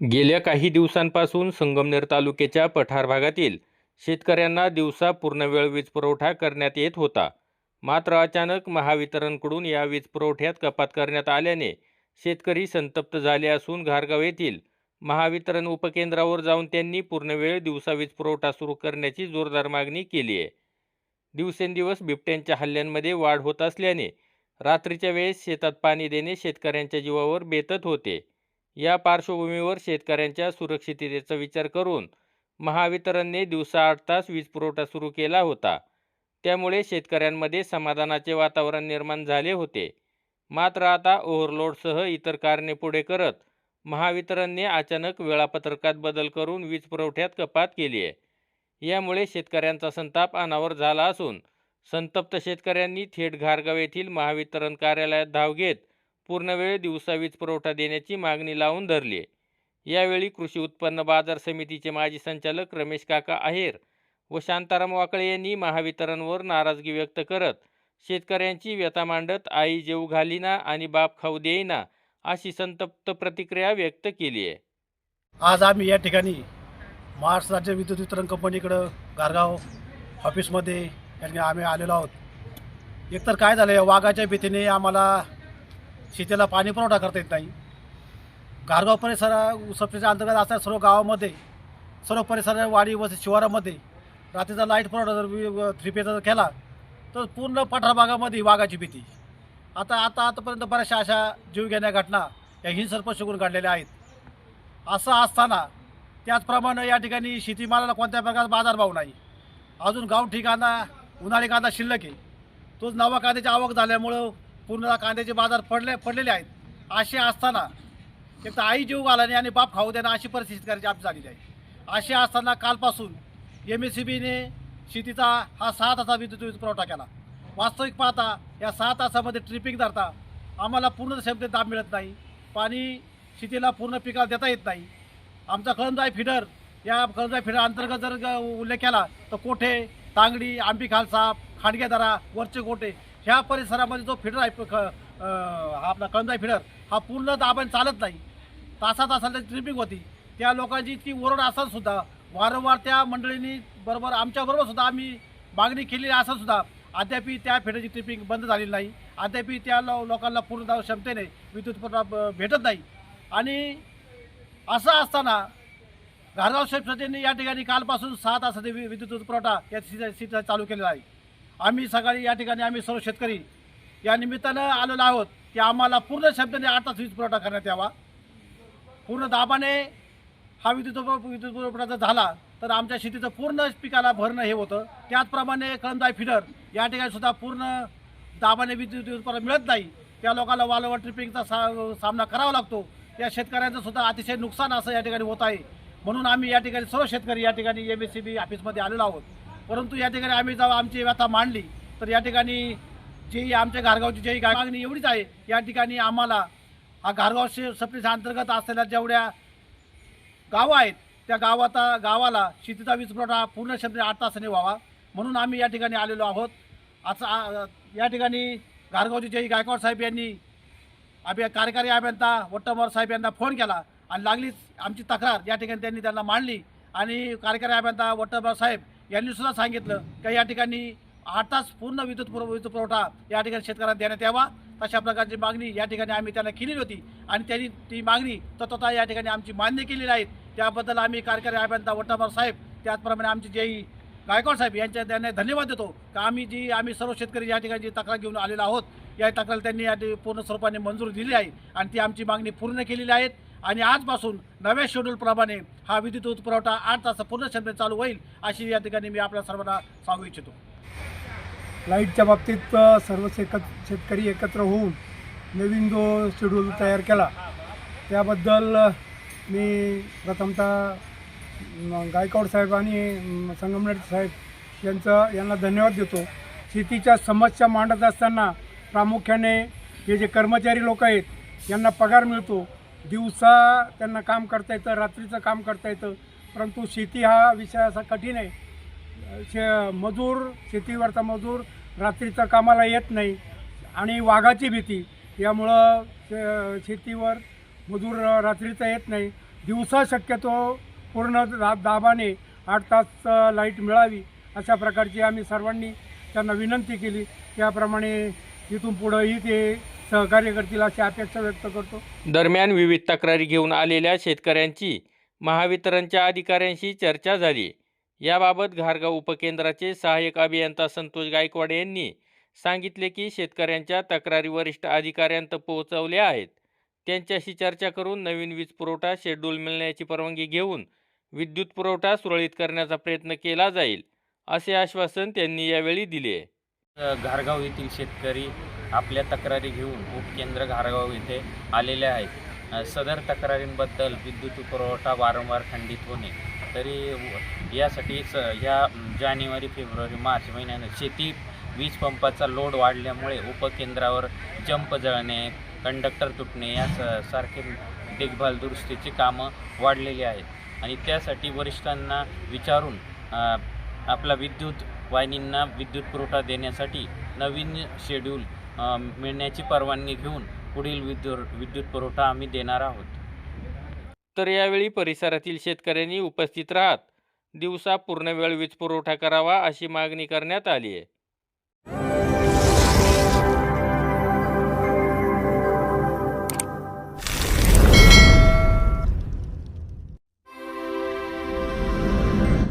गेल्या काही दिवसांपासून संगमनेर तालुक्याच्या पठार भागातील शेतकऱ्यांना दिवसा पूर्णवेळ वीज पुरवठा करण्यात येत होता. मात्र अचानक महावितरणकडून या वीज पुरवठ्यात कपात करण्यात आल्याने शेतकरी संतप्त झाले असून घारगाव येथील महावितरण उपकेंद्रावर जाऊन त्यांनी पूर्णवेळ दिवसा वीज पुरवठा सुरू करण्याची जोरदार मागणी केली आहे. दिवसेंदिवस बिबट्यांच्या हल्ल्यांमध्ये वाढ होत असल्याने रात्रीच्या वेळेस शेतात पाणी देणे शेतकऱ्यांच्या जीवावर बेतत होते. या पार्श्वभूमीवर शेतकऱ्यांच्या सुरक्षिततेचा विचार करून महावितरणने दिवसा आठ तास वीज पुरवठा सुरू केला होता. त्यामुळे शेतकऱ्यांमध्ये समाधानाचे वातावरण निर्माण झाले होते. मात्र आता ओव्हरलोडसह इतर कारणे पुढे करत महावितरणने अचानक वेळापत्रकात बदल करून वीज पुरवठ्यात कपात केली आहे. यामुळे शेतकऱ्यांचा संताप अनावर झाला असून संतप्त शेतकऱ्यांनी थेट घारगाव येथील महावितरण कार्यालयात धाव घेत पूर्णवेळ दिवसा वीज पुरवठा देण्याची मागणी लावून धरली आहे. यावेळी कृषी उत्पन्न बाजार समितीचे माजी संचालक रमेश काका आहेर व शांताराम वाकळे यांनी महावितरणवर नाराजगी व्यक्त करत शेतकऱ्यांची व्यथा मांडत आई जेऊ घालीना आणि बाप खाऊ देईना अशी संतप्त प्रतिक्रिया व्यक्त केली आहे. आज आम्ही या ठिकाणी महाराष्ट्र राज्य विद्युत वितरण कंपनीकडं गारगाव ऑफिसमध्ये आम्ही आलेलो आहोत. एकतर काय झालं आहे वाघाच्या भीतीने आम्हाला शेतीला पाणी पुरवठा करता येत नाही. गारगाव परिसर सबसिडीच्या अंतर्गत असणाऱ्या सर्व गावामध्ये सर्व परिसर वाडी व शिवारामध्ये रात्रीचा लाइट पुरवठा जर थ्री पेचा जर केला तर पूर्ण पठार भागामध्ये वाघाची भीती. आता आता आतापर्यंत बऱ्याचशा अशा जीवघेण्या घटना या हिंसर शिकून घडलेल्या आहेत. असं असताना त्याचप्रमाणे या ठिकाणी शेतीमालाला कोणत्या प्रकारचा बाजारभाव नाही. अजून गाव ठिकाणा उन्हाळी कांदा शिल्लक आहे. तोच नवा कांद्याची आवक झाल्यामुळं पूर्ण कांद्याचे बाजार पडले पडलेले आहेत. असे असताना एक तर आई जीव घालाने आणि बाप खाऊ देणं अशी परिस्थिती करायची आमची झालेली आहे. असे असताना कालपासून एम एस सी बीने शेतीचा हा सहा तासा विद्युत वीज पुरवठा केला. वास्तविक पाहता या सहा तासामध्ये ट्रिपिंग धरता आम्हाला पूर्ण क्षमतेत दाब मिळत नाही. पाणी शेतीला पूर्ण पिकाला देता येत नाही. आमचा कळमजाई फिडर या कळमजाई फिडर अंतर्गत जर उल्लेख केला तर कोठे? तांगडी आंबी खालसाप खांडगेदरा वरचे कोठे? ह्या परिसरामध्ये जो फिडर आहे हा आपला कंदाई फिडर हा पूर्ण दाबाने चालत नाही. तासा तासाला ट्रिपिंग होती. त्या लोकांची इतकी ओरड असून सुद्धा वारंवार त्या मंडळींनी बरोबर आमच्याबरोबर सुद्धा आम्ही मागणी केलेली असून सुद्धा अद्यापी त्या फेड्याची ट्रिपिंग बंद झालेली नाही. अद्यापी त्या लो लोकांना पूर्ण क्षमतेने विद्युत पुरवठा भेटत नाही. आणि असं असताना घारगाव शेतकऱ्यांनी या ठिकाणी कालपासून सहा तासाचे वि- विद्युत पुरवठा या सीझन चालू केलेला आहे. आम्ही सकाळी या ठिकाणी आम्ही सर्व शेतकरी या निमित्तानं आलेलो आहोत की आम्हाला पूर्ण शब्दाने आठ तास वीज पुरवठा करण्यात यावा. पूर्ण दाबाने हा विद्युत विद्युत पुरवठा जर झाला तर आमच्या शेतीचं पूर्ण पिकाला भरणं हे होतं. त्याचप्रमाणे कळमदाय फिडर या ठिकाणी सुद्धा पूर्ण दाबाने विद्युत पुरवठा मिळत नाही. त्या लोकांना वालवट ट्रिपिंगचा सा सामना करावा लागतो. या शेतकऱ्यांचं सुद्धा अतिशय नुकसान असं या ठिकाणी होत आहे. म्हणून आम्ही या ठिकाणी सर्व शेतकरी या ठिकाणी एम एस सी बी ऑफिसमध्ये आलेलो आहोत. परंतु या ठिकाणी आम्ही जेव्हा आमची व्यथा मांडली. तर या ठिकाणी जी आमच्या घारगावची जी मागणी एवढीच आहे या ठिकाणी आम्हाला हा घारगाव शे अंतर्गत असलेल्या जेवढ्या गावं आहेत त्या गावाचा गावाला शेतीचा वीज पुरवठा पूर्ण क्षमतेने आठ तासाने व्हावा. म्हणून आम्ही या ठिकाणी आलेलो आहोत. असं या ठिकाणी घारगावचे जय गायकवाड साहेब यांनी अभि कार्यकारी अभियंता वट्टमवार साहेब यांना फोन केला आणि लागलीच आमची तक्रार या ठिकाणी त्यांनी त्यांना मांडली. आणि कार्यकारी अभियंता वट्टमवार साहेब यांनी सुद्धा सांगितलं की या ठिकाणी आठ तास पूर्ण विद्युत पुरव विद्युत पुरवठा या ठिकाणी शेतकऱ्यांना देण्यात यावा. तशा प्रकारची मागणी या ठिकाणी आम्ही त्यांना केलेली होती. आणि त्यांनी ती मागणी तत्वतः या ठिकाणी आमची मान्य केलेली आहे त्याबद्दल आम्ही कार्यकारी अभियंता वट्टामार साहेब त्याचप्रमाणे आमचे जेई गायकवाड साहेब यांच्या त्यांना धन्यवाद देतो का आम्ही जी आम्ही सर्व शेतकरी या ठिकाणी जी तक्रार घेऊन आलेलो आहोत या तक्रार त्यांनी या पूर्ण स्वरूपाने मंजूर दिली आहे. आणि ती आमची मागणी पूर्ण केलेली आहेत. आणि आजपासून नव्या शेड्यूलप्रमाणे हा विद्युत पुरवठा आठ तास पूर्ण क्षमतेने चालू होईल अशी या ठिकाणी मी आपल्या सर्वांना सांगू इच्छितो. लाईटच्या बाबतीत सर्व शेक शेतकरी एकत्र होऊन नवीन जो शेड्यूल तयार केला त्याबद्दल मी प्रथमतः गायकवाड साहेब आणि संगमनेर साहेब यांचं यांना धन्यवाद देतो. शेतीच्या समस्या मांडत असताना प्रामुख्याने हे जे कर्मचारी लोक आहेत यांना पगार मिळतो. दिवसा त्यांना काम करता येतं रात्रीचं काम करता येतं. परंतु शेती हा विषय असा कठीण आहे. शे मजूर शेतीवरचा मजूर रात्रीचं कामाला येत नाही. आणि वाघाची भीती यामुळं शे शेतीवर मजूर रात्रीचा येत नाही. दिवसा शक्यतो पूर्ण दा दाबाने आठ तास लाइट मिळावी अशा प्रकारची आम्ही सर्वांनी त्यांना विनंती केली. त्याप्रमाणे इथून पुढंही ते सहकार्य करतील अशी अपेक्षा व्यक्त करतो. दरम्यान विविध तक्रारी घेऊन आलेल्या शेतकऱ्यांची महावितरणच्या अधिकाऱ्यांशी चर्चा झाली. याबाबत घारगाव उपकेंद्राचे सहाय्यक अभियंता संतोष गायकवाड यांनी सांगितले की शेतकऱ्यांच्या तक्रारी वरिष्ठ अधिकाऱ्यांत पोहोचवल्या आहेत. त्यांच्याशी चर्चा करून नवीन वीज पुरवठा शेड्यूल मिळण्याची परवानगी घेऊन विद्युत पुरवठा सुरळीत करण्याचा प्रयत्न केला जाईल असे आश्वासन त्यांनी यावेळी दिले. घारगाव येथील शेतकरी आपल्या तक्रारी घेऊन उपकेंद्र घारगाव येथे आलेले आहेत. सदर तक्रारींबद्दल विद्युत पुरवठा वारंवार खंडित होणे. तरी यासाठीच यासाठी स ह्या जानेवारी फेब्रुवारी मार्च महिन्यानं शेती वीज पंपाचा लोड वाढल्यामुळे उपकेंद्रावर जंप जळणे कंडक्टर तुटणे या स सारखे देखभाल दुरुस्तीची कामं वाढलेली आहेत. आणि त्यासाठी वरिष्ठांना विचारून आपला विद्युत वाहिनींना विद्युत पुरवठा देण्यासाठी नवीन शेड्यूल मिळण्याची परवानगी घेऊन पुढील विद्युत विद्युत पुरवठा आम्ही देणार आहोत. तर यावेळी परिसरातील शेतकऱ्यांनी उपस्थित राहत दिवसा पूर्ण वेळ वीज पुरवठा करावा अशी मागणी करण्यात आली आहे.